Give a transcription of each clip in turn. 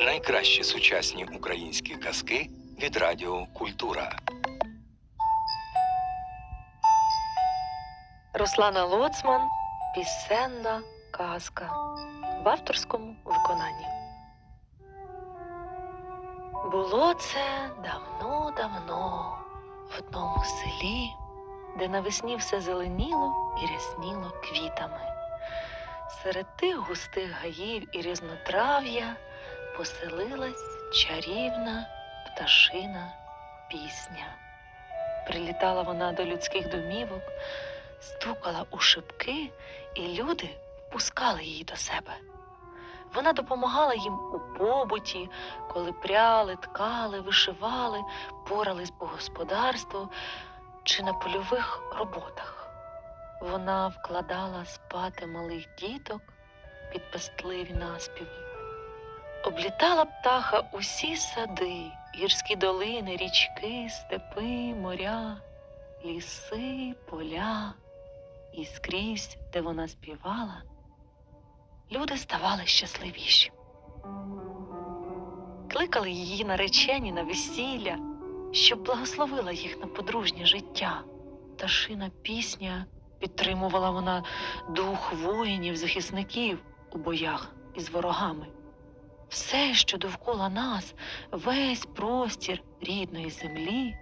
Найкращі сучасні українські казки від Радіо Культура. Руслана Лоцман Пісенна казка в авторському виконанні. Було це давно-давно в одному селі, де навесні все зеленіло і рясніло квітами. Серед тих густих гаїв і різнотрав'я поселилась чарівна пташина пісня. Прилітала вона до людських домівок, стукала у шибки, і люди пускали її до себе. Вона допомагала їм у побуті, коли пряли, ткали, вишивали, порались по господарству чи на польових роботах. Вона вкладала спати малих діток під пестливі наспіви. Облітала птаха усі сади, гірські долини, річки, степи, моря, ліси, поля. І скрізь, де вона співала, люди ставали щасливіші. Кликали її наречені на весілля, щоб благословила їх на подружнє життя. Пташина пісня підтримувала вона дух воїнів, захисників у боях із ворогами. Все, що довкола нас, весь простір рідної землі,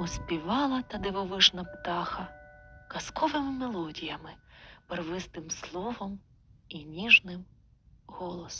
оспівала та дивовижна птаха казковими мелодіями, первистим словом і ніжним голосом.